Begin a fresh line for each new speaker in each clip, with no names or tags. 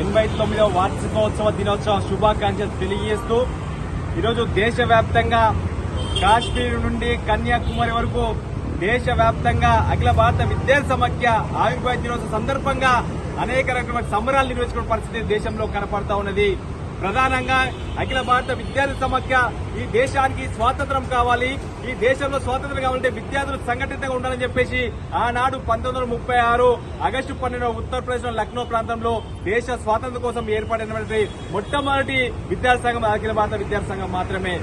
ఎనభై తొమ్మిదవ వార్షికోత్సవ దినోత్సవ శుభాకాంక్షలు తెలియజేస్తూ ఈరోజు దేశవ్యాప్తంగా కాశ్మీర్ నుండి కన్యాకుమారి వరకు దేశవ్యాప్తంగా అఖిల భారత విద్యా సమాఖ్య ఆవిర్భావ దినోత్సవ సందర్భంగా అనేక రకమైన సంబరాలు నిర్వహించుకున్న పరిస్థితి దేశంలో కనపడతా ఉన్నది. ప్రధానంగా అఖిల భారత విద్యార్థి సమాఖ్య ఈ దేశానికి స్వాతంత్రం కావాలి. ఈ దేశంలో స్వాతంత్రం కావాలంటే విద్యార్థులు సంఘటితంగా ఉండాలని చెప్పేసి ఆనాడు పంతొమ్మిది వందల ముప్పై ఆరు ఆగస్టు పన్నెండు ఉత్తరప్రదేశ్ లక్నో ప్రాంతంలో దేశ స్వాతంత్రం కోసం ఏర్పడినటువంటి మొట్టమొదటి విద్యార్థి సంఘం అఖిల భారత విద్యార్థి సంఘం మాత్రమే.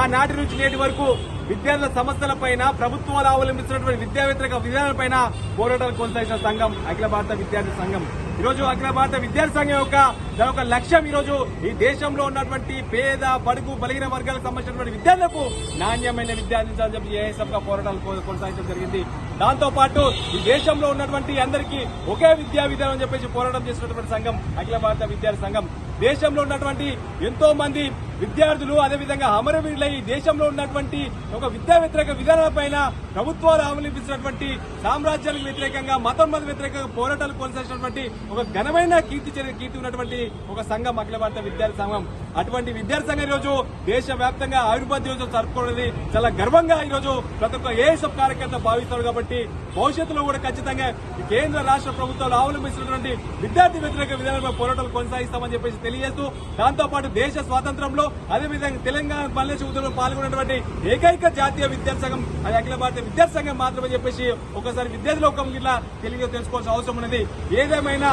ఆనాటి నుంచి నేటి వరకు విద్యార్థుల సమస్యలపైన ప్రభుత్వాలు అవలంబిస్తున్నటువంటి విద్యా వ్యతిరేక విధానాలపైన పోరాటాలు కొనసాగించిన సంఘం అఖిల భారత విద్యార్థి సంఘం. ఈ రోజు అఖిల భారత విద్యార్థి సంఘం యొక్క దాని యొక్క లక్ష్యం ఈ రోజు ఈ దేశంలో ఉన్నటువంటి పేద బడుగు బలిగిన వర్గాలకు సంబంధించినటువంటి విద్యార్థులకు నాణ్యమైన విద్య అందించాలని చెప్పి ఏఎస్ఎఫ్గా పోరాటాలు కొనసాగించడం జరిగింది. దాంతో పాటు ఈ దేశంలో ఉన్నటువంటి అందరికీ ఒకే విద్యా విధానం చెప్పేసి పోరాటం చేసినటువంటి సంఘం అఖిల భారత విద్యార్థి సంఘం. దేశంలో ఉన్నటువంటి ఎంతో మంది విద్యార్థులు అదేవిధంగా అమరవీరులై ఈ దేశంలో ఉన్నటువంటి ఒక విద్యా వ్యతిరేక విధానాలపైన ప్రభుత్వాలు అవలంబించినటువంటి సామ్రాజ్యాలకు వ్యతిరేకంగా మతం మత వ్యతిరేకంగా పోరాటాలు కొనసాగినటువంటి ఒక ఘనమైన కీర్తి కీర్తి ఉన్నటువంటి ఒక సంఘం అఖిల భారత విద్యార్థి సంఘం. అటువంటి విద్యార్థి సంఘం ఈ రోజు దేశ వ్యాప్తంగా ఆవిర్భావ దినోత్సవం జరుపుకోవడం చాలా గర్వంగా ఈరోజు రోజు ప్రతి ఒక్క ఏఎస్ఎఫ్ కార్యకర్త భావిస్తారు కాబట్టి భవిష్యత్తులో కూడా ఖచ్చితంగా కేంద్ర రాష్ట్ర ప్రభుత్వాలు అవలంబిస్తున్నటువంటి విద్యార్థి వ్యతిరేక విధానంలో పోరాటాలు కొనసాగిస్తామని చెప్పేసి తెలియజేస్తూ దాంతోపాటు దేశ స్వాతంత్రంలో అదేవిధంగా తెలంగాణ పల్లె ఉద్యమంలో పాల్గొన్నటువంటి ఏకైక జాతీయ విద్యాసంఘం సంఘం అది అఖిల భారత విద్యాసంఘం సంఘం మాత్రమే చెప్పేసి ఒకసారి విద్యార్థి లోకం ఇట్లా తెలియ తెలుసుకోవాల్సిన అవసరం ఉన్నది. ఏదేమైనా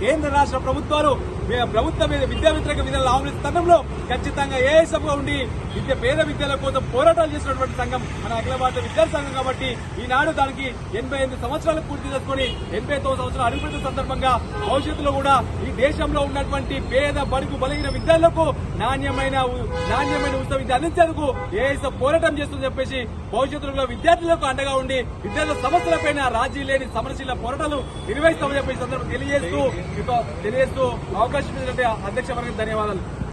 కేంద్ర రాష్ట్ర ప్రభుత్వాలు ప్రభుత్వం మీద విద్యా వ్యతిరేక విధానాలు ఆమోదించిన తరుణంలో ఖచ్చితంగా ఏఎస్ఎఫ్ ఉండి విద్య పేద విద్యల కోసం పోరాటాలు చేసినటువంటి సంఘం మన అఖిల భారత విద్యార్థి సంఘం కాబట్టి ఈనాడు దానికి ఎనభై ఎనిమిది సంవత్సరాలు పూర్తి చేసుకుని ఎనభై తొమ్మిది సంవత్సరాలు అడుగుపెట్టిన సందర్భంగా భవిష్యత్తులో కూడా ఈ దేశంలో ఉన్నటువంటి పేద బడుగు బలహీన విద్యార్థులకు నాణ్యమైన నాణ్యమైన ఉచిత విద్య అందించేందుకు ఏఎస్ఎఫ్ పోరాటం చేస్తుందని చెప్పేసి భవిష్యత్తులో విద్యార్థులకు అండగా ఉండి విద్యార్థుల సమస్యలపైన రాజీ లేని సమరశీల పోరాటాలు నిర్వహిస్తామని చెప్పేసి సందర్భం తెలియజేస్తూ తెలియజేస్తూ అవకాశం ఇచ్చినటువంటి అధ్యక్ష వర్గం ధన్యవాదాలు.